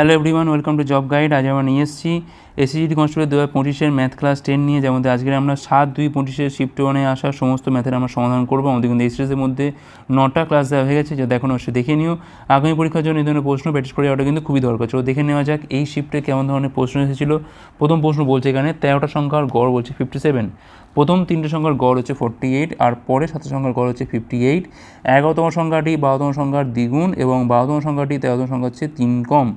Hello everyone welcome to job guide আজ আমরা নিয়ে এসেছি এসিজিডি কনস্টেবল দু হাজার পঁচিশের ম্যাথ ক্লাস টেন নিয়ে যেমন আজকে আমরা সাত, দুই, পঁচিশের শিফট ওয়ানে আসা সমস্ত ম্যাথের আমরা সমাধান করব। আমাদের কিন্তু এই মধ্যে নটা ক্লাস দেওয়া হয়ে গেছে, যা এখন অবশ্যই দেখে নিও। আগামী পরীক্ষার জন্য এই ধরনের প্রশ্ন প্র্যাকটিস করে যাওয়াটা কিন্তু খুবই দরকার। চলো দেখে নেওয়া যাক এই শিফটে কেমন ধরনের প্রশ্ন এসেছিল। প্রথম প্রশ্ন বলছে এখানে, তেরোটা সংখ্যার গড় বলছে ফিফটি সেভেন প্রথম তিনটে সংখ্যার গড় হচ্ছে ফোরটি এইট আর পরে সাতটা সংখ্যার গড় হচ্ছে ফিফটি এইট এগারোতম সংখ্যাটি বারোতম সংখ্যার দ্বিগুণ এবং বারোতম সংখ্যাটি তেরোতম সংখ্যা হচ্ছে তিন কম।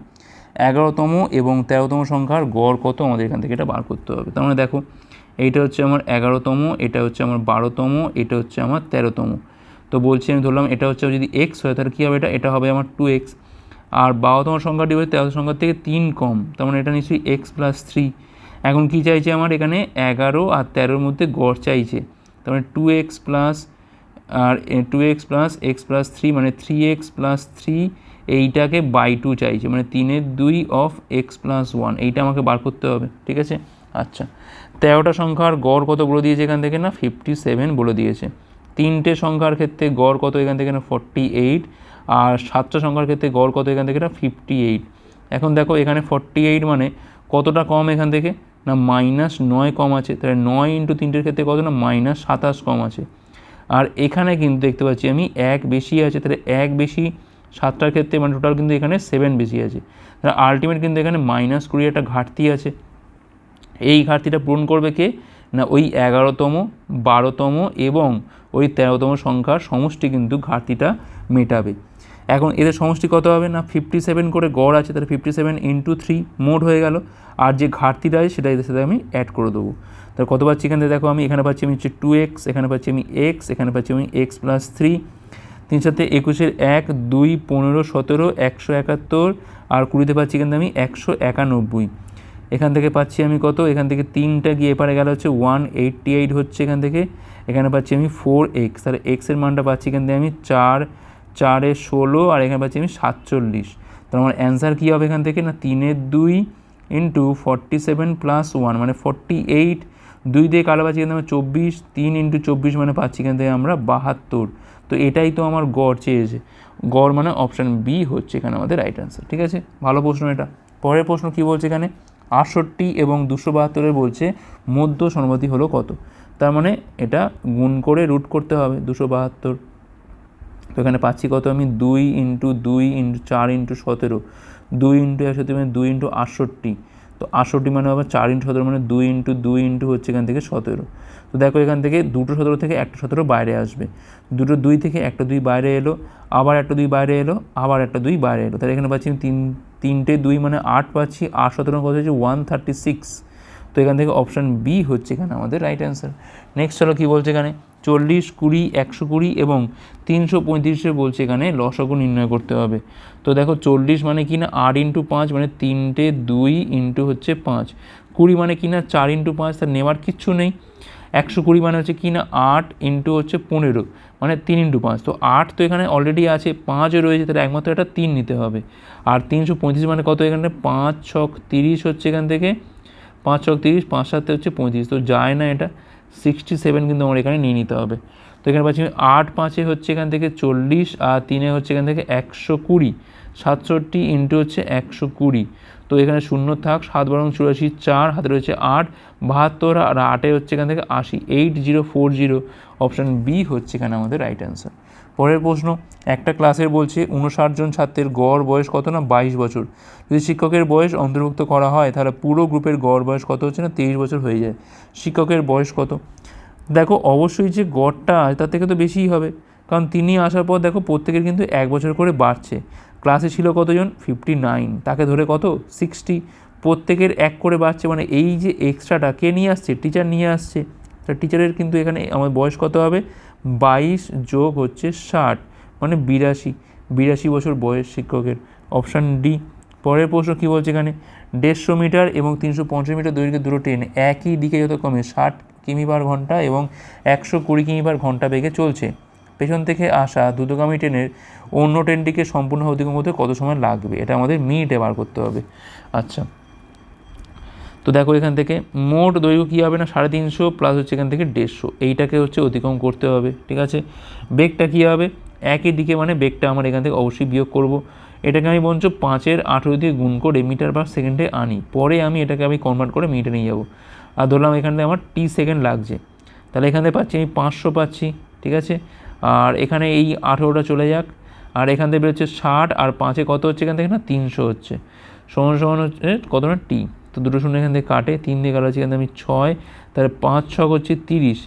এগারোতম এবং তেরোতম সংখ্যার গড় কত? আমাদের এখান থেকে এটা বার করতে হবে। তার মানে দেখো, এইটা হচ্ছে আমার এগারোতম, এটা হচ্ছে আমার বারোতম, এটা হচ্ছে আমার তেরোতম। তো বলছি আমি ধরলাম এটা হচ্ছে যদি এক্স হয়, তাহলে কী হবে এটা? এটা হবে আমার টু এক্স আর বারোতম সংখ্যাটি হবে তেরোতম সংখ্যার থেকে তিন কম, তার মানে এটা নিশ্চয়ই এক্স প্লাস থ্রি এখন কী চাইছে আমার? এখানে এগারো আর তেরোর মধ্যে গড় চাইছে। তার মানে টু এক্স প্লাস আর two x plus x plus three মানে থ্রি এক্স প্লাস থ্রি এইটাকে বাই টু চাইছে মানে তিনের দুই অফ এক্স প্লাস ওয়ান এইটা আমাকে বার করতে হবে, ঠিক আছে? আচ্ছা তেরোটা সংখ্যার গড় কত বলে দিয়েছে এখান থেকে না? ফিফটি সেভেন বলে দিয়েছে। তিনটে সংখ্যার ক্ষেত্রে গড় কত এখান থেকে না? ফর্টি এইট আর সাতটা সংখ্যার ক্ষেত্রে গড় কত এখান থেকে না? ফিফটি এইট এখন দেখো, এখানে ফর্টি এইট মানে কতটা কম এখান থেকে? না মাইনাস নয় কম আছে, তাহলে নয় ইন্টু তিনটের ক্ষেত্রে কত না? মাইনাস সাতাশ কম আছে। আর এখানে কিন্তু দেখতে পাচ্ছি আমি এক বেশি আছে, তাহলে এক বেশি সাতটার ক্ষেত্রে মানে টোটাল কিন্তু এখানে সেভেন বেশি আছে। তাহলে আলটিমেট কিন্তু এখানে মাইনাস কুড়ি একটা ঘাটতি আছে। এই ঘাটতিটা পূরণ করবে কে? না, ওই এগারোতম, বারোতম এবং ওই তেরোতম সংখ্যার সমষ্টি কিন্তু ঘাটতিটা মেটাবে। এখন এদের সমষ্টি কত হবে? না ফিফটি সেভেন করে গড় আছে, তাহলে ফিফটি সেভেন ইন্টু থ্রি মোট হয়ে গেল। আর যে ঘাটতিটা আছে, সেটা এদের সাথে আমি অ্যাড করে দেবো। তাহলে কত পাচ্ছি এখানে দেখো আমি, এখানে পাচ্ছি আমি হচ্ছে টু এক্স এখানে পাচ্ছি আমি এক্স এখানে পাচ্ছি আমি এক্স প্লাস থ্রি তিন সাথে একুশের এক, দুই, পনেরো, সতেরো, একশো একাত্তর, আর কুড়িতে পাচ্ছি কিন্তু আমি একশো একানব্বই। এখান থেকে পাচ্ছি আমি কত? এখান থেকে তিনটা গিয়ে এপারে গেলে হচ্ছে ওয়ান এইটটি এইট হচ্ছে এখান থেকে। এখানে পাচ্ছি আমি ফোর এক্স। তাহলে এক্সের মানটা পাচ্ছি এখান থেকে আমি চার, চারে ষোলো, আর এখানে পাচ্ছি আমি সাতচল্লিশ। তাহলে আমার অ্যান্সার কী হবে এখান থেকে? না, তিনের দুই into forty seven plus one মানে ফর্টি এইট। দুই দিয়ে কালো পাচ্ছি এখানে চব্বিশ, তিন ইন্টু চব্বিশ মানে পাচ্ছি থেকে আমরা বাহাত্তর। তো এটাই তো আমার গড় চেয়েছে। গড় মানে অপশান বি হচ্ছে এখানে আমাদের রাইট অ্যান্সার ঠিক আছে? ভালো প্রশ্ন এটা। পরের প্রশ্ন কী বলছে এখানে? আটষট্টি এবং দুশো বাহাত্তরের বলছে মধ্য সমাধি হলো কত? তার মানে এটা গুণ করে রুট করতে হবে, দুশো বাহাত্তর। তো এখানে পাচ্ছি কত আমি? দুই ইন্টু দুই ইন্টু চার ইন্টু সতেরো। দুই ইন্টু একশো মানে দুই ইন্টু আটষট্টি। তো আটষট্টি মানে আবার চার ইন্টু সতেরো মানে দুই ইন্টু দুই ইন্টু হচ্ছে এখান থেকে সতেরো। তো দেখো এখান থেকে দুটো সতেরো থেকে একটা সতেরো বাইরে আসবে। দুটো দুই থেকে একটা দুই বাইরে এলো, আবার একটা দুই বাইরে এলো, আবার একটা দুই বাইরে এলো। তাহলে এখানে পাচ্ছি তিন, তিনটে দুই মানে আট পাচ্ছি, আট সতেরো কত হচ্ছে ওয়ান থার্টি সিক্স। তো এখান থেকে অপশান বি হচ্ছে এখানে আমাদের রাইট অ্যান্সার। নেক্সট হলো কী বলছে এখানে? চল্লিশ, কুড়ি, একশো কুড়ি এবং তিনশো পঁয়ত্রিশে বলছে এখানে লসগু নির্ণয় করতে হবে। তো দেখো চল্লিশ মানে কি না? আট ইন্টু পাঁচ মানে তিনটে দুই ইন্টু হচ্ছে পাঁচ। কুড়ি মানে কি না? চার ইন্টু পাঁচ তার নেওয়ার কিচ্ছু নেই। একশো কুড়ি মানে হচ্ছে কি না, আট ইন্টু হচ্ছে পনেরো মানে তিন ইন্টু পাঁচ। তো আট তো এখানে অলরেডি আছে, পাঁচও রয়েছে, তাহলে একমাত্র একটা তিন নিতে হবে। আর তিনশো পঁয়ত্রিশ মানে কত এখানে? পাঁচ ছক তিরিশ হচ্ছে এখান থেকে, পাঁচ ছক তিরিশ, পাঁচ সাথে হচ্ছে পঁয়ত্রিশ। তো যায় না এটা সিক্সটি সেভেন কিন্তু আমার এখানে নিয়ে নিতে হবে। তো এখানে পাচ্ছি আট পাঁচে হচ্ছে এখান থেকে চল্লিশ, আর তিনে হচ্ছে এখান থেকে একশো কুড়ি, সাতষট্টি ইন্টু হচ্ছে একশো কুড়ি। তো এখানে শূন্য থাক, সাত বরং চুরাশি, চার, হাতে রয়েছে আট, বাহাত্তর, আর আটে হচ্ছে এখান থেকে আশি eight zero four zero option B হচ্ছে এখানে আমাদের রাইট অ্যান্সার পরের প্রশ্ন, একটা ক্লাসের বলছে উনষাট জন ছাত্রের গড় বয়স কত না? বাইশ বছর। যদি শিক্ষকের বয়স অন্তর্ভুক্ত করা হয়, তাহলে পুরো গ্রুপের গড় বয়স কত হচ্ছে না? তেইশ বছর হয়ে যায়। শিক্ষকের বয়স কত? দেখো, অবশ্যই যে গড়টা, তার থেকে তো বেশিই হবে। কারণ তিনি আসার পর দেখো, প্রত্যেকের কিন্তু এক বছর করে বাড়ছে। ক্লাসে ছিল কতজন? ফিফটি নাইন তাকে ধরে কত? সিক্সটি প্রত্যেকের এক করে বাড়ছে। মানে এই যে এক্সট্রাটা কে নিয়ে আসছে? টিচার নিয়ে আসছে। তা টিচারের কিন্তু এখানে আমার বয়স কত হবে? বাইশ যোগ হচ্ছে ষাট। মানে বিরাশি। বিরাশি বছর বয়স শিক্ষকের। অপশান ডি পরের প্রশ্ন কী বলছে এখানে? দেড়শো মিটার এবং তিনশো পঞ্চাশ মিটার দৈর্ঘ্যের দুটো ট্রেন একই দিকে যথাক্রমে ষাট কিমি পার ঘণ্টা এবং একশো কুড়ি কিমি পার ঘণ্টা বেগে চলছে। পেছন থেকে আসা দ্রুতগামী ট্রেনের অন্য ট্রেনটিকে সম্পূর্ণ অতিক্রম করতে কত সময় লাগবে? এটা আমাদের মিনিটে বার করতে হবে। আচ্ছা। তো দেখো এখান থেকে মোট দৈর্ঘ্য কী হবে না? সাড়ে তিনশো প্লাস হচ্ছে এখান থেকে দেড়শো। এইটাকে হচ্ছে অতিক্রম করতে হবে, ঠিক আছে? বেগটা কী হবে? একই দিকে মানে বেগটা আমার এখান থেকে অবশ্যই বিয়োগ করব। এটাকে আমি বঞ্চ পাঁচের আঠেরো দিয়ে গুণ করে মিটার পার সেকেন্ডে আনি। পরে আমি এটাকে আমি কনভার্ট করে মিনিটে নিয়ে যাব। আর ধরলাম এখান থেকে আমার টি সেকেন্ড লাগছে। তাহলে এখান থেকে পাচ্ছি আমি পাঁচশো পাচ্ছি, ঠিক আছে? আর এখানে এই আঠেরোটা চলে যাক। আর এখান থেকে বেরোচ্ছে ষাট, আর পাঁচে কত হচ্ছে? এখান থেকে না তিনশো হচ্ছে। সমান সমান হচ্ছে কত না? টি। তো দুটো শূন্য এখান থেকে কাটে, তিন দিয়ে কাটা হচ্ছে এখান থেকে আমি ছয়, তাহলে পাঁচ ছক হচ্ছে তিরিশ।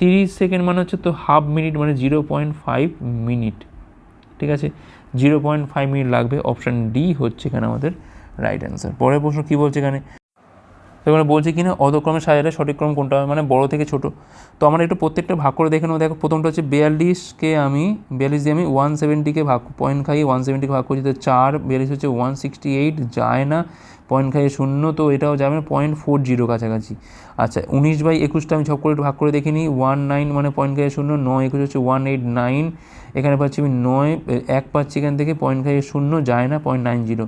তিরিশ সেকেন্ড মানে হচ্ছে তো হাফ মিনিট মানে জিরো পয়েন্ট ফাইভ মিনিট। ঠিক আছে? জিরো পয়েন্ট ফাইভ মিনিট লাগবে। অপশান ডি হচ্ছে এখানে আমাদের রাইট অ্যান্সার। পরের প্রশ্ন কী বলছে এখানে? এখানে বলছে কি না, অধক্রমে সাজালে সঠিক ক্রম কোনটা মানে বড় থেকে ছোট। তো আমার একটু প্রত্যেকটা ভাগ করে দেখে নেব। দেখো, প্রথমটা হচ্ছে বিয়াল্লিশকে আমি, বিয়াল্লিশ দিয়ে আমি ওয়ান সেভেন্টিকে ভাগ পয়েন্ট খাই ওয়ান সেভেন্টিকে ভাগ করছি তো চার, বিয়াল্লিশ হচ্ছে ওয়ান সিক্সটি এইট যায় না। পয়েন্ট খাই শূন্য তো এটাও যাবে পয়েন্ট ফোর জিরো কাছাকাছি। আচ্ছা উনিশ বাই একুশটা আমি ছক করে ভাগ করে দেখে নিই। ওয়ান নাইন মানে পয়েন্ট খাই শূন্য, নয় একুশ হচ্ছে ওয়ান এইট নাইন এখানে পাচ্ছি আমি নয়, এক পাচ্ছি এখান থেকে পয়েন্ট খাই শূন্য, যায় না পয়েন্ট নাইন জিরো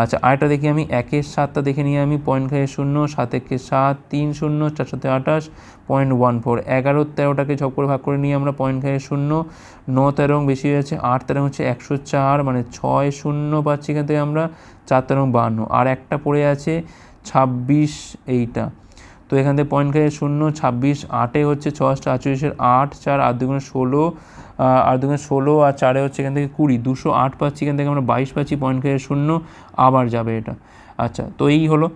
আচ্ছা আরেকটা দেখি আমি, একের সাতটা দেখে নিয়ে আমি পয়েন্ট খাই শূন্য সাত একে সাত, তিন শূন্য, চার সাথে আঠাশ পয়েন্ট ওয়ান ফোর। এগারো তেরোটাকে ঝক করে ভাগ করে নিয়ে আমরা পয়েন্ট খাইয়ে শূন্য। ন তেরো বেশি হয়েছে, আট তেরো হচ্ছে একশো চার মানে ছয় শূন্য পাচ্ছি এখান থেকে আমরা, চার তেরো বান্ন। আর একটা পড়ে আছে ছাব্বিশ এইটা। তো এখান থেকে পয়েন্ট খাইয়ে শূন্য, ছাব্বিশ আটে হচ্ছে ছশটা আটচল্লিশের আট, চার আর দুগুণে ষোলো আর দুগুণে ষোলো, আর চারে হচ্ছে এখান থেকে কুড়ি। দুশো আট পাচ্ছি এখান থেকে আমরা বাইশ পাচ্ছি পয়েন্ট খাইয়ে শূন্য, আবার যাবে এটা। আচ্ছা তো এই হলো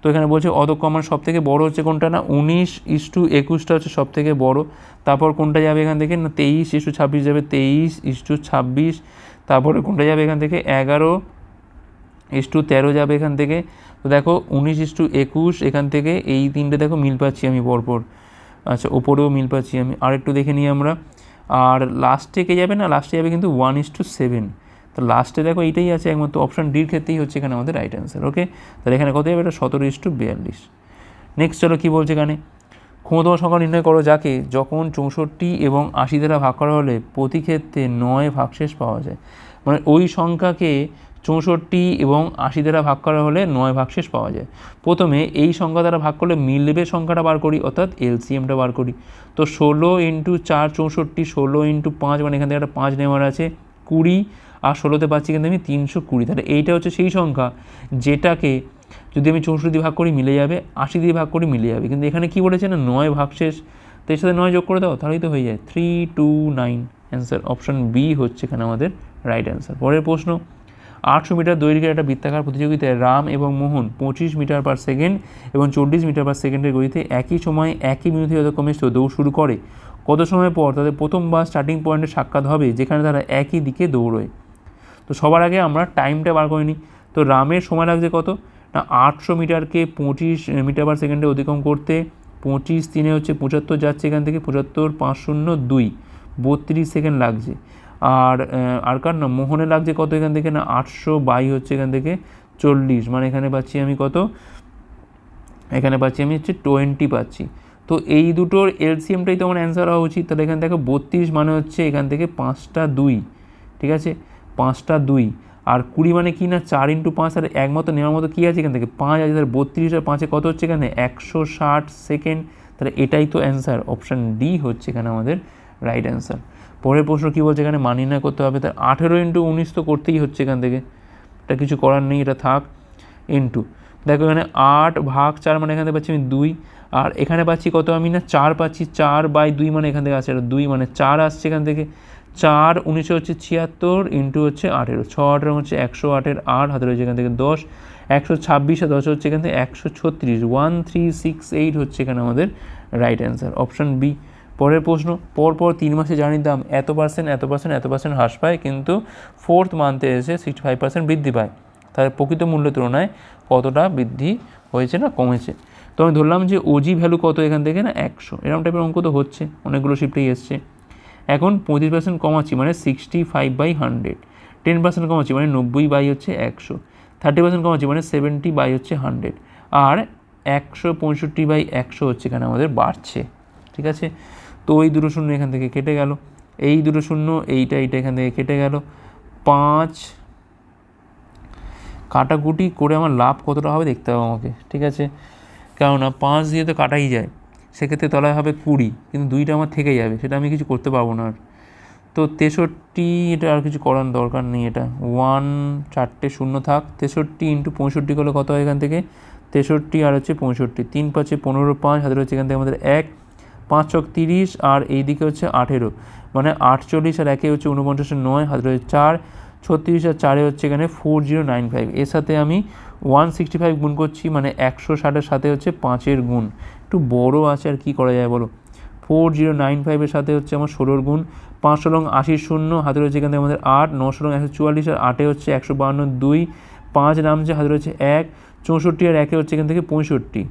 তো এখানে বলছে আমার সব থেকে বড়ো হচ্ছে কোনটা না? উনিশ ইস টু একুশটা হচ্ছে সব থেকে বড়ো। তারপর কোনটা যাবে এখান থেকে? না, তেইশ ইস টু ছাব্বিশ যাবে তেইশ ইস টু ছাব্বিশ। তারপরে কোনটা যাবে এখান থেকে? এগারো ইস টু তেরো যাবে এখান থেকে। তো দেখো, উনিশ ইস টু একুশ এখান থেকে এই তিনটে দেখো মিল পাচ্ছি আমি পরপর আচ্ছা ওপরেও মিল পাচ্ছি আমি। আর একটু দেখে নিই আমরা। আর লাস্টে কে যাবে না? লাস্টে যাবে কিন্তু ওয়ান ইস টু সেভেন তো লাস্টে দেখো এইটাই আছে একমাত্র অপশান ডির ক্ষেত্রেই হচ্ছে এখানে আমাদের রাইট অ্যান্সার ওকে তাহলে এখানে কত যাবে? এটা সতেরো ইস টু বিয়াল্লিশ। নেক্সট চলো কী বলছে এখানে? ক্ষমতম সংখ্যা নির্ণয় করো যাকে যখন চৌষট্টি এবং আশি দ্বারা ভাগ করা হলে প্রতি ক্ষেত্রে নয় ভাগশেষ পাওয়া যায়। মানে ওই সংখ্যাকে চৌষট্টি এবং আশি দ্বারা ভাগ করা হলে নয় ভাগশেষ পাওয়া যায়। প্রথমে এই সংখ্যা দ্বারা ভাগ করলে মিলবে সংখ্যাটা বার করি, অর্থাৎ এলসিএমটা বার করি। তো ষোলো ইন্টু চার চৌষট্টি, ষোলো ইন্টু পাঁচ মানে এখান থেকে একটা পাঁচ নেওয়ার আছে। কুড়ি আর ষোলোতে পাচ্ছি কিন্তু আমি তিনশো কুড়ি। তাহলে এইটা হচ্ছে সেই সংখ্যা যেটাকে যদি আমি চৌষট্টি দিয়ে ভাগ করি মিলে যাবে, আশি দিয়ে ভাগ করি মিলে যাবে। কিন্তু এখানে কী বলেছে না, নয় ভাগশেষ। তো এর সাথে নয় যোগ করে দাও, তাহলেই তো হয়ে যায়। Three two nine answer option B হচ্ছে এখানে আমাদের রাইট অ্যান্সার পরের প্রশ্ন, আটশো মিটার দৈর্ঘ্যের একটা বৃত্তাকার প্রতিযোগিতায় রাম এবং মোহন পঁচিশ মিটার পার সেকেন্ড এবং চল্লিশ মিটার পার সেকেন্ডের গতিতে একই সময় একই মিনিটে যতক্রমে দৌড় শুরু করে, কত সময় পর তাদের প্রথমবার স্টার্টিং পয়েন্টে সাক্ষাৎ হবে, যেখানে তারা একই দিকে দৌড়য়। তো সবার আগে আমরা টাইমটা বার করে নিই। তো রামের সময় লাগছে কত? না, আটশো মিটারকে পঁচিশ মিটার পার সেকেন্ডে অতিক্রম করতে পঁচিশ তিনে হচ্ছে পঁচাত্তর যাচ্ছে এখান থেকে, পঁচাত্তর পাঁচ শূন্য দুই। বত্রিশ সেকেন্ড লাগছে। আর আর কার না, মোহনে লাগছে কত এখান থেকে? না, আটশো বাই হচ্ছে এখান থেকে চল্লিশ। মানে এখানে পাচ্ছি আমি কত? এখানে পাচ্ছি আমি হচ্ছে টোয়েন্টি পাচ্ছি। তো এই দুটোর এলসিএমটাই তো আমার অ্যান্সার হওয়া উচিত। তাহলে এখান থেকে বত্রিশ মানে হচ্ছে এখান থেকে পাঁচটা দুই। ঠিক আছে? পাঁচটা দুই, আর কুড়ি মানে কি না? চার ইন্টু পাঁচ আর একমতো নেওয়ার মতো কী আছে এখান থেকে? পাঁচ আছে, তাহলে বত্রিশ আর পাঁচে কত হচ্ছে এখানে? একশো ষাট সেকেন্ড। তাহলে এটাই তো অ্যান্সার অপশান ডি হচ্ছে এখানে আমাদের রাইট অ্যান্সার পরের প্রশ্ন কী বলছে এখানে? মানি না করতে হবে। তার আঠেরো ইন্টু উনিশ তো করতেই হচ্ছে এখান থেকে। এটা কিছু করার নেই, এটা থাক। ইন্টু। দেখো এখানে আট ভাগ চার মানে এখান থেকে পাচ্ছি আমি দুই। আর এখানে পাচ্ছি কত আমি না? চার পাচ্ছি। চার বাই দুই মানে এখান থেকে আসছে এটা দুই মানে চার আসছে এখান থেকে। চার, উনিশে হচ্ছে ছিয়াত্তর, ইন্টু হচ্ছে আঠেরো। ছ আঠেরো হচ্ছে একশো আটের আট হাতে রয়েছে এখান থেকে দশ। একশো ছাব্বিশে দশ হচ্ছে এখান থেকে একশো ছত্রিশ। ওয়ান, থ্রি, সিক্স, এইট হচ্ছে এখানে আমাদের রাইট অ্যান্সার, অপশান বি। পরের প্রশ্ন, পরপর তিন মাসে জানির দাম এত পার্সেন্ট এত পার্সেন্ট এত পার্সেন্ট হ্রাস পায়, কিন্তু ফোর্থ মান্থে এসে সিক্সটি ফাইভ পার্সেন্ট বৃদ্ধি পায়। তার প্রকৃত মূল্যের তুলনায় কতটা বৃদ্ধি হয়েছে না কমেছে? তো আমি ধরলাম যে ওজি ভ্যালু কত এখান থেকে না? একশো। এরকম টাইপের অঙ্ক তো হচ্ছে, অনেকগুলো শিফটেই এসছে। এখন পঁচিশ পার্সেন্ট কমাচ্ছি মানে sixty five by hundred ten percent কমাচ্ছি মানে নব্বই বাই হচ্ছে একশো। থার্টি পার্সেন্ট কমাচ্ছি মানে সেভেন্টি বাই হচ্ছে হান্ড্রেড আর একশো পঁয়ষট্টি বাই একশো হচ্ছে এখানে আমাদের বাড়ছে। ঠিক আছে? তো ওই দুটো শূন্য এখান থেকে কেটে গেল। এই দুটো শূন্য, এইটা এইটা এখান থেকে কেটে গেল। পাঁচ কাটাকুটি করে আমার লাভ কতটা হবে দেখতে হবে আমাকে। ঠিক আছে? কেননা পাঁচ দিয়ে তো কাটাই যায়। সেক্ষেত্রে তলায় হবে কুড়ি, কিন্তু দুইটা আমার থেকে যাবে, সেটা আমি কিছু করতে পারব না আর। তো তেষট্টি, এটা আর কিছু করার দরকার নেই, এটা ওয়ান চারটে শূন্য থাক, তেষট্টি ইন্টু পঁয়ষট্টি করলে কত হয় এখান থেকে? তেষট্টি আর হচ্ছে পঁয়ষট্টি, তিন পাঁচে পনেরো পাঁচ, হাতের হচ্ছে এখান থেকে আমাদের এক, পাঁচ চক তিরিশ, আর এই দিকে হচ্ছে আঠেরো মানে আটচল্লিশ আর একে হচ্ছে উনপঞ্চাশে নয়, হাতের হচ্ছে চার, ছত্রিশ আর চারে হচ্ছে এখানে ফোর জিরো নাইন ফাইভ এর সাথে আমি ওয়ান সিক্সটি ফাইভ গুণ করছি মানে একশো ষাটের সাথে হচ্ছে পাঁচের গুণ। একটু বড় আছে আর কি করা যায় বলো? ফোর জিরো নাইন ফাইভের সাথে হচ্ছে আমার ষোলোর গুণ, পাঁচশো লং আশির শূন্য হাতে রয়েছে এখান থেকে আমাদের আট, নশো লং একশো চুয়াল্লিশ আর আটে হচ্ছে একশো বাহান্ন দুই, পাঁচ নামছে হাতে রয়েছে এক, চৌষট্টি আর একে হচ্ছে এখান থেকে পঁয়ষট্টি।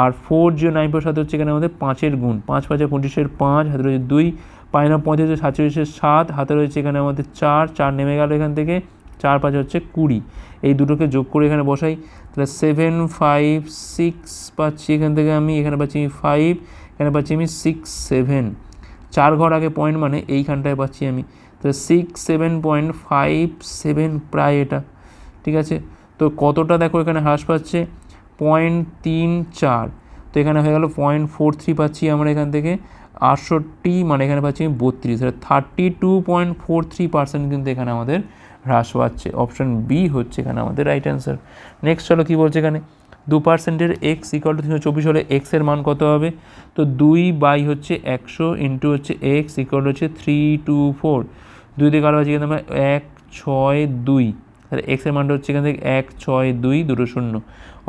আর ফোর জিরো নাইন ফোর সাথে হচ্ছে এখানে আমাদের পাঁচের গুণ, পাঁচ পাঁচে পঁচিশের পাঁচ হাতে রয়েছে দুই, পাঁচ নাম পঁয়ত্রিশের সাতচল্লিশের সাত হাতে রয়েছে এখানে আমাদের চার চার নেমে গেল এখান থেকে। চার পাঁচ হচ্ছে কুড়ি। এই দুটোকে যোগ করে এখানে বসাই, তাহলে সেভেন ফাইভ সিক্স পাচ্ছি এখান থেকে আমি, এখানে পাচ্ছি আমি ফাইভ এখানে পাচ্ছি আমি সিক্স সেভেন চার ঘর আগে পয়েন্ট মানে এইখানটায় পাচ্ছি আমি। তো six seven point five seven প্রায় এটা, ঠিক আছে? তো কতটা দেখো এখানে হ্রাস পাচ্ছে? পয়েন্ট তিন চার। তো এখানে হয়ে গেল পয়েন্ট ফোর থ্রি পাচ্ছি আমরা এখান থেকে। আটষট্টি মানে এখানে পাচ্ছি আমি বত্রিশ। Thirty two point four three percent কিন্তু এখানে আমাদের হ্রাস পাচ্ছে। অপশন বি হচ্ছে এখানে আমাদের রাইট অ্যান্সার নেক্সট চলো কী বলছে এখানে? দু পার্সেন্টের এক্স ইকাল টু তিনশো চব্বিশ হলে এক্সের মান কত হবে? তো দুই বাই হচ্ছে একশো ইন্টু হচ্ছে এক্স ইকাল হচ্ছে থ্রি টু ফোর দুই দিকে আলো আছে এখানে আমরা এক, ছয়, দুই। তাহলে এক্সের মানটা হচ্ছে এখান থেকে এক, ছয়, দুই, দুটো শূন্য।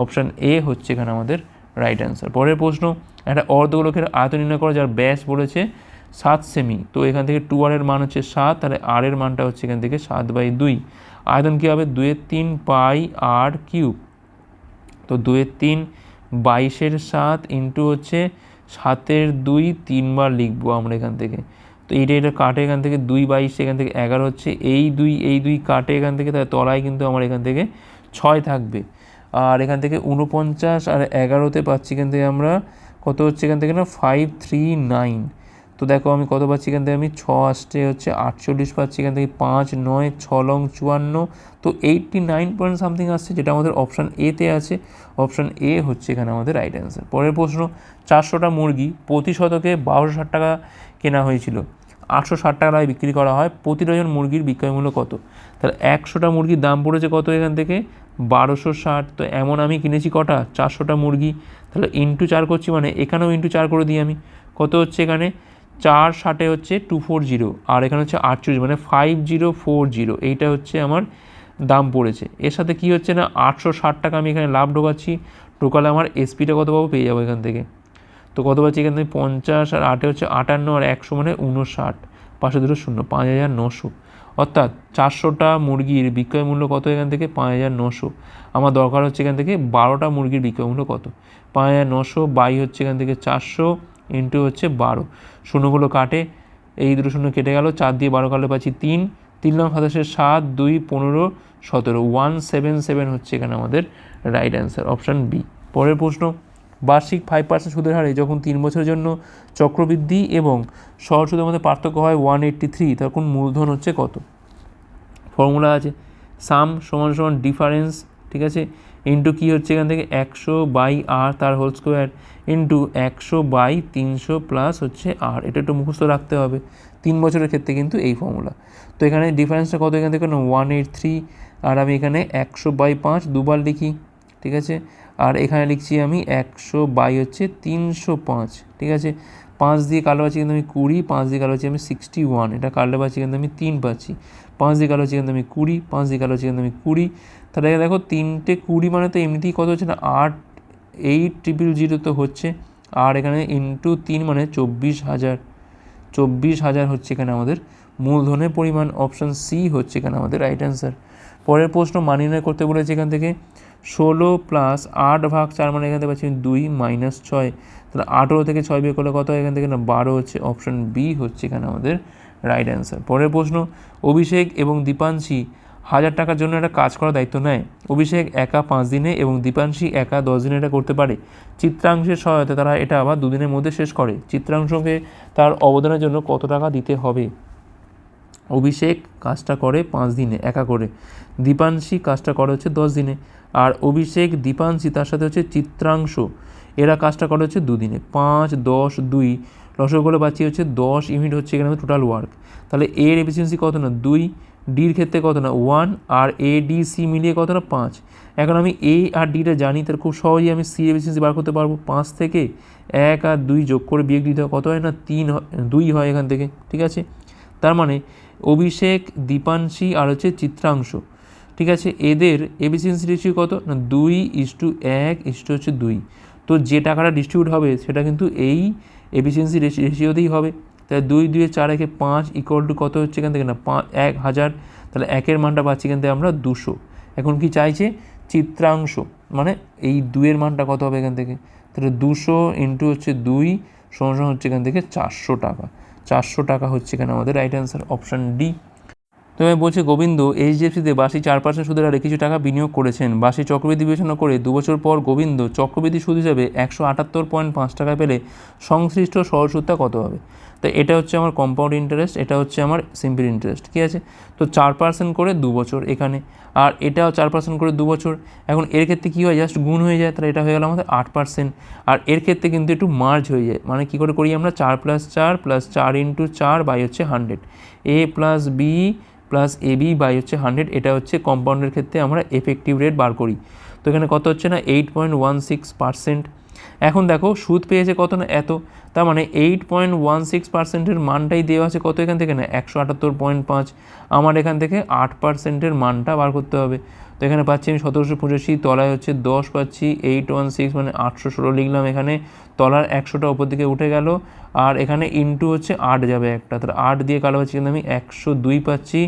অপশান এ হচ্ছে এখানে আমাদের রাইট অ্যান্সার পরের প্রশ্ন, একটা অর্ধগোলকের আয়তন নির্ণয় করা যার ব্যাস বলেছে সাত সেমি তো এখান থেকে টু আরের মান হচ্ছে সাত, তাহলে আর এর মানটা হচ্ছে এখান থেকে সাত বাই দুই। আয়তন কী হবে? দুয়ের তিন পাই আর কিউব। তো দুয়ের তিন বাইশের সাত ইন্টু হচ্ছে সাতের দুই তিনবার লিখব আমরা এখান থেকে। তো এইটা এটা কাটে এখান থেকে দুই বাইশ, এখান থেকে এগারো হচ্ছে। এই দুই এই দুই কাটে এখান থেকে, তাহলে তলায় কিন্তু আমার এখান থেকে ছয় থাকবে। আর এখান থেকে উনপঞ্চাশ আর এগারোতে পাচ্ছি এখান থেকে আমরা কত হচ্ছে এখান থেকে না? ফাইভ থ্রি নাইন তো দেখো আমি কত পাচ্ছি এখান থেকে, আমি ছ আসতে হচ্ছে আটচল্লিশ পাচ্ছি এখান থেকে, পাঁচ, নয়, ছ লং, চুয়ান্ন, তো এইটটি নাইন পয়েন্ট সামথিং আসছে, যেটা আমাদের অপশান এতে আছে। অপশান এ হচ্ছে এখানে আমাদের রাইট অ্যান্সার পরের প্রশ্ন, চারশোটা মুরগি প্রতি শতকে বারোশো ষাট টাকা কেনা হয়েছিল। আটশো ষাট টাকায় বিক্রি করা হয়, প্রতি ডজন মুরগির বিক্রয় মূল্য কত? তাহলে একশোটা মুরগির দাম পড়েছে কত এখান থেকে? বারোশো ষাট। তো এমন আমি কিনেছি কটা? চারশোটা মুরগি। তাহলে ইন্টু চার করছি মানে এখানেও ইন্টু চার করে দিই আমি। কত হচ্ছে এখানে? চার ষাটে হচ্ছে টু ফোর জিরো আর এখানে হচ্ছে আটচল্লিশ মানে ফাইভ জিরো ফোর জিরো এইটা হচ্ছে আমার দাম পড়েছে। এর সাথে কি হচ্ছে না, আটশো ষাট টাকা আমি এখানে লাভ ঢোকাচ্ছি ঢোকালে আমার এসপিটা কত পাবো পেয়ে যাব এখান থেকে। তো কত পাচ্ছি এখান থেকে? পঞ্চাশ আর আটে হচ্ছে আটান্ন আর একশো মানে উনষাট পাঁচশো দুটো শূন্য, পাঁচ হাজার নশো। অর্থাৎ চারশোটা মুরগির বিক্রয় মূল্য কত এখান থেকে? পাঁচ হাজার নশো। আমার দরকার হচ্ছে এখান থেকে বারোটা মুরগির বিক্রয় মূল্য কত? পাঁচ হাজার নশো বাই হচ্ছে এখান থেকে চারশো ইন্টু হচ্ছে বারো। শূন্যগুলো কাটে, এই দুটো শূন্য কেটে গেল, চার দিয়ে বারো কাটলে পাচ্ছি তিন। তিন লং সাতাশের সাত, দুই, পনেরো, সতেরো। ওয়ান সেভেন সেভেন হচ্ছে এখানে আমাদের রাইট অ্যান্সার অপশান বি পরের প্রশ্ন, বার্ষিক ফাইভ পার্সেন্ট সুদের হারে যখন তিন বছরের জন্য চক্রবৃদ্ধি এবং সহজ সুদের মধ্যে পার্থক্য হয় ওয়ান এইট্টি থ্রি তখন মূলধন হচ্ছে কত? ফর্মুলা আছে সাম সমান সমান ডিফারেন্স ঠিক আছে? ইন্টু কী হচ্ছে এখান থেকে একশো বাই আর তার হোল স্কোয়ার ইন্টু একশো বাই তিনশো প্লাস হচ্ছে আর এটা একটু মুখস্থ রাখতে হবে। তিন বছরের ক্ষেত্রে কিন্তু এই ফর্মুলা তো এখানে ডিফারেন্সটা কত? এখান থেকে ওয়ান এইট থ্রি আর আমি এখানে একশো বাই পাঁচ দুবার লিখি, ঠিক আছে? আর এখানে লিখছি আমি একশো বাই হচ্ছে তিনশো পাঁচ, ঠিক আছে? পাঁচ দিয়ে কালো পাচ্ছি কিন্তু আমি কুড়ি, পাঁচ দিয়ে কালো পাচ্ছি আমি সিক্সটি ওয়ান এটা কাটলে পাচ্ছি কিন্তু আমি তিন পাচ্ছি। পাঁচ দিয়ে কালো হচ্ছে কিন্তু আমি কুড়ি, পাঁচ দিয়ে কালো হচ্ছে কিন্তু আমি কুড়ি। তাহলে দেখো তিনটে কুড়ি মানে তো এমনিতেই কত হচ্ছে না? আট এইট ট্রিপল জিরো তো হচ্ছে। আর এখানে ইন্টু তিন মানে চব্বিশ হাজার। চব্বিশ হাজার হচ্ছে এখানে আমাদের মূলধনের পরিমাণ। অপশান সি হচ্ছে এখানে আমাদের রাইট অ্যান্সার পরের প্রশ্ন মান নির্ণয় করতে বলেছে এখান থেকে। ষোলো প্লাস আট ভাগ চার মানে এখান থেকে পাচ্ছি দুই মাইনাস ছয়। তাহলে আঠেরো থেকে ছয় বিয়ে করলে কত এখান থেকে না? বারো হচ্ছে অপশান বি হচ্ছে এখানে আমাদের রাইট অ্যান্সার পরের প্রশ্ন, অভিষেক এবং দীপাংশী হাজার টাকার জন্য একটা কাজ করার দায়িত্ব নেয়। অভিষেক একা পাঁচ দিনে এবং দীপাংশী একা দশ দিনে এটা করতে পারে। চিত্রাংশের সহায়তা তারা এটা আবার দুদিনের মধ্যে শেষ করে। চিত্রাংশকে তার অবদানের জন্য কত টাকা দিতে হবে? অভিষেক কাজটা করে পাঁচ দিনে একা করে। দীপাংশী কাজটা করে হচ্ছে দশ দিনে। আর অভিষেক, দীপাংশী তার সাথে হচ্ছে চিত্রাংশ। এরা কাজটা করে হচ্ছে দুদিনে। পাঁচ, দশ, দুই। করলে পাচ্ছি হচ্ছে দশ ইউনিট হচ্ছে এখানে টোটাল ওয়ার্ক তাহলে এর এফিসিয়েন্সি কত না? দুই ডির ক্ষেত্রে কত না? ওয়ান, আর এ, ডি, সি মিলিয়ে কত না? পাঁচ। এখন আমি এ আর ডিটা জানি, তাহলে খুব সহজেই আমি সি এফিসিয়েন্সি বার করতে পারব। পাঁচ থেকে এক আর দুই যোগ করে বিয়োগ দিতে কত হয় না? তিন হয়, দুই হয় এখান থেকে, ঠিক আছে? তার মানে অভিষেক, দীপাংশী আর হচ্ছে চিত্রাংশ, ঠিক আছে? এদের এফিসিয়েন্সি রেশিও কত? না, দুই ইস টু এক ইস টু হচ্ছে দুই। তো যে টাকাটা ডিস্ট্রিবিউট হবে, সেটা কিন্তু এই এফিসিয়েন্সি রেশিওতেই হবে। তাহলে দুই দুয়ে চার একে পাঁচ ইকুয়াল টু কত হচ্ছে এখান থেকে? না, পাঁচ, এক হাজার। তাহলে একের মানটা পাচ্ছি এখান থেকে আমরা দুশো। এখন কি চাইছে? চিত্রাংশ। মানে এই দুইয়ের মানটা কত হবে এখান থেকে? তাহলে দুশো ইন্টু হচ্ছে দুই সমান হচ্ছে এখান থেকে চারশো টাকা। চারশো টাকা হচ্ছে এখানে আমাদের রাইট অ্যান্সার অপশান ডি তবে বলছে, গোবিন্দ এইচডিএফসিতে বাসি চার পার্সেন্ট সুদের হারে কিছু টাকা বিনিয়োগ করেছেন। বাসি চক্রবৃদ্ধি বিবেচনা করে দুবছর পর গোবিন্দ চক্রবৃদ্ধি সুদ হিসাবে একশো আটাত্তর পয়েন্ট পাঁচ টাকা পেলে সংশ্লিষ্ট সরল সুদটা কত হবে? তো এটা হচ্ছে আমার কম্পাউন্ড ইন্টারেস্ট এটা হচ্ছে আমার সিম্পল ইন্টারেস্ট ঠিক আছে? তো চার পার্সেন্ট করে দু বছর এখানে, আর এটাও চার পার্সেন্ট করে দু বছর। এখন এর ক্ষেত্রে কী হয়? জাস্ট গুণ হয়ে যায়, তাহলে এটা হয়ে গেল আমাদের আট পার্সেন্ট আর এর ক্ষেত্রে কিন্তু একটু মার্জ হয়ে যায় মানে কী করে করি আমরা? চার প্লাস চার প্লাস চার ইন্টু চার বাই হচ্ছে hundred A plus B plus A B by হচ্ছে হান্ড্রেড এটা হচ্ছে কম্পাউন্ডের ক্ষেত্রে আমরা এফেক্টিভ রেট বার করি। তো এখানে কত হচ্ছে না? Eight point one six percent এখন দেখো, সুদ পেয়েছে কত না এত? তার মানে এইট পয়েন্ট ওয়ান সিক্স পার্সেন্টের মানটাই দেওয়া আছে কত এখান থেকে না? একশো আটাত্তর পয়েন্ট পাঁচ। আমার এখান থেকে আট পার্সেন্টের মানটা বার করতে হবে। তো এখানে পাচ্ছি আমি সতেরোশো পঁচাশি, তলায় হচ্ছে দশ পাচ্ছি এইট ওয়ান সিক্স মানে আটশো ষোলো লিখলাম এখানে। তলার একশোটা ওপর দিকে উঠে গেল, আর এখানে ইনটু হচ্ছে আট যাবে একটা। তাহলে আট দিয়ে কালো পাচ্ছি কিন্তু আমি একশো দুই পাচ্ছি।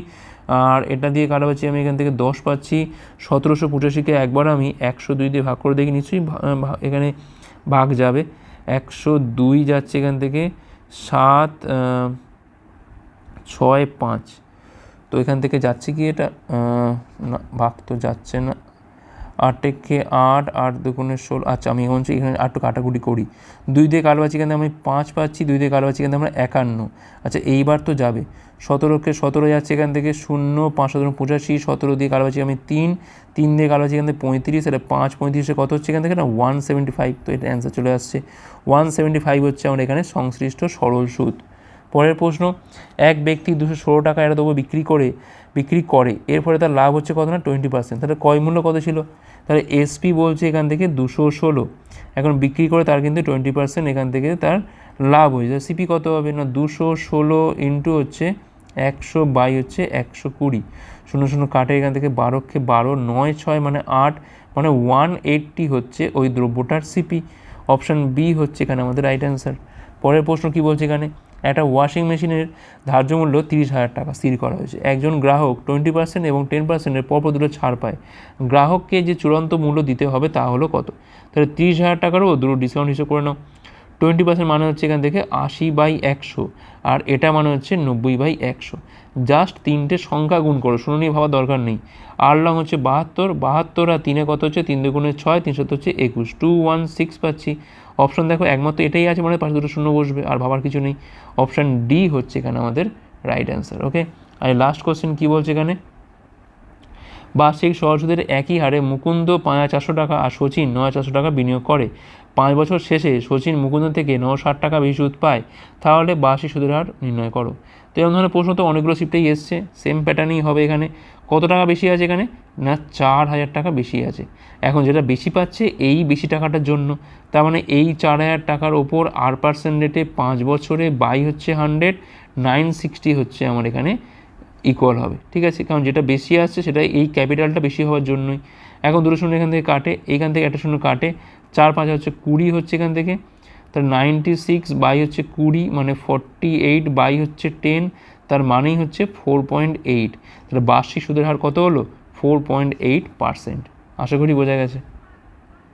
আর এটা দিয়ে কাটা পাচ্ছি আমি এখান থেকে দশ পাচ্ছি। সতেরোশো পঁচাশিকে একবার আমি একশো দুই দিয়ে ভাগ করে দেখি, নিশ্চয়ই এখানে ভাগ যাবে। একশো দুই যাচ্ছে এখান থেকে, সাত ছয়, পাঁচ। তো এখান থেকে যাচ্ছে কি এটা? না, ভাগ তো যাচ্ছে না। আট থেকে আট আট দুগুণে ষোলো আচ্ছা আমি এখন এখানে আটটু কাটাকুটি করি। দুই দিয়ে এখান থেকে আমি পাঁচ পাচ্ছি, দুই দিয়ে এখান থেকে আমরা একান্ন। আচ্ছা এইবার তো যাবে। সতেরোকে সতেরো যাচ্ছে এখান থেকে, শূন্য, পাঁচ সতেরো পঁচাশি, সতেরো দিয়ে কালো আমি তিন তিন দিয়ে কালো পাচ্ছি এখান থেকে পঁয়ত্রিশ, তাহলে পাঁচ পঁয়ত্রিশে কত হচ্ছে এখান থেকে না? ওয়ান সেভেন্টি ফাইভ, তো এটা অ্যান্সার চলে আসছে। ওয়ান সেভেন্টি ফাইভ হচ্ছে আমার এখানে সংশ্লিষ্ট সরল সুদ। পরের প্রশ্ন, এক ব্যক্তি দুশো ষোলো টাকা এটা দেবো বিক্রি করে বিক্রি করে এর ফলে তার লাভ হচ্ছে কত না? টোয়েন্টি পার্সেন্ট তাহলে কয় মূল্য কত ছিল? তাহলে এসপি বলছে এখান থেকে দুশো ষোলো। এখন বিক্রি করে তার কিন্তু টোয়েন্টি পার্সেন্ট এখান থেকে তার লাভ হয়েছে সিপি কত হবে না? দুশো ষোলো ইন্টু হচ্ছে একশো বাই হচ্ছে একশো কুড়ি। শূন্য শূন্য কাটে এখান থেকে বারোকে বারো, নয় ছয় মানে আট মানে ওয়ান এইটটি হচ্ছে ওই দ্রব্যটার সিপি অপশান বি হচ্ছে এখানে আমাদের রাইট অ্যান্সার পরের প্রশ্ন কী বলছে এখানে? একটা ওয়াশিং মেশিনের ধার্য মূল্য তিরিশ হাজার টাকা, স্থির করা হয়েছে। একজন গ্রাহক টোয়েন্টি পার্সেন্ট এবং টেন পার্সেন্টের পরপর দুটো ছাড় পায়। গ্রাহককে যে চূড়ান্ত মূল্য দিতে হবে তা হলো কত? তাহলে তিরিশ হাজার টাকারও দুটো ডিসকাউন্ট হিসেবে করে নাও। টোয়েন্টি পার্সেন্ট মানে হচ্ছে এখান থেকে আশি বাই একশো আর এটা মানে হচ্ছে নব্বই বাই একশো। জাস্ট তিনটে সংখ্যা গুণ করো, শুনে নিয়ে ভাবার দরকার নেই। আর লং হচ্ছে বাহাত্তর বাহাত্তর আর তিনে কত হচ্ছে? তিন দুগুণে ছয় তিনশো হচ্ছে একুশ। টু, ওয়ান, সিক্স পাচ্ছি। অপশন দেখো, একমাত্র এটাই আছে মানে পাশে দুটো শূন্য বসবে, আর ভাবার কিছু নেই। অপশান ডি হচ্ছে এখানে আমাদের রাইট অ্যান্সার ওকে আর লাস্ট কোশ্চেন কী বলছে এখানে? বার্ষিক সহসুদের একই হারে মুকুন্দ পাঁচ চারশো টাকা আর সচিন নয় চারশো টাকা বিনিয়োগ করে। পাঁচ বছর শেষে সচিন মুকুন্দ থেকে ন ষাট টাকা বেশি সুদ পায়, তাহলে বার্ষিক সুদের হার নির্ণয় করো। তো এরকম ধরনের প্রশ্ন তো অনেকগুলো শিফটেই এসছে। সেম প্যাটার্নই হবে এখানে। কত টাকা বেশি আছে এখানে? না, চার হাজার টাকা বেশি আছে। এখন যেটা বেশি পাচ্ছে এই বেশি টাকাটার জন্য। তার মানে এই চার হাজার টাকার ওপর আর পার্সেন্ট রেটে পাঁচ বছরে বাই হচ্ছে হান্ড্রেড নাইন সিক্সটি হচ্ছে আমার এখানে ইকুয়াল হবে। ঠিক আছে? কারণ যেটা বেশি আসছে সেটা এই ক্যাপিটালটা বেশি হওয়ার জন্যই। এখন দুটো শূন্য এখান থেকে কাটে। এইখান থেকে একটা শূন্য কাটে। চার পাঁচ হচ্ছে কুড়ি হচ্ছে এখান থেকে। তার নাইনটি সিক্স বাই হচ্ছে কুড়ি মানে ফর্টি এইট বাই হচ্ছে টেন তার মানেই হচ্ছে ফোর পয়েন্ট এইট তাহলে বার্ষিক সুদের হার কত হলো? ফোর পয়েন্ট এইট পার্সেন্ট আশা করি বোঝা গেছে।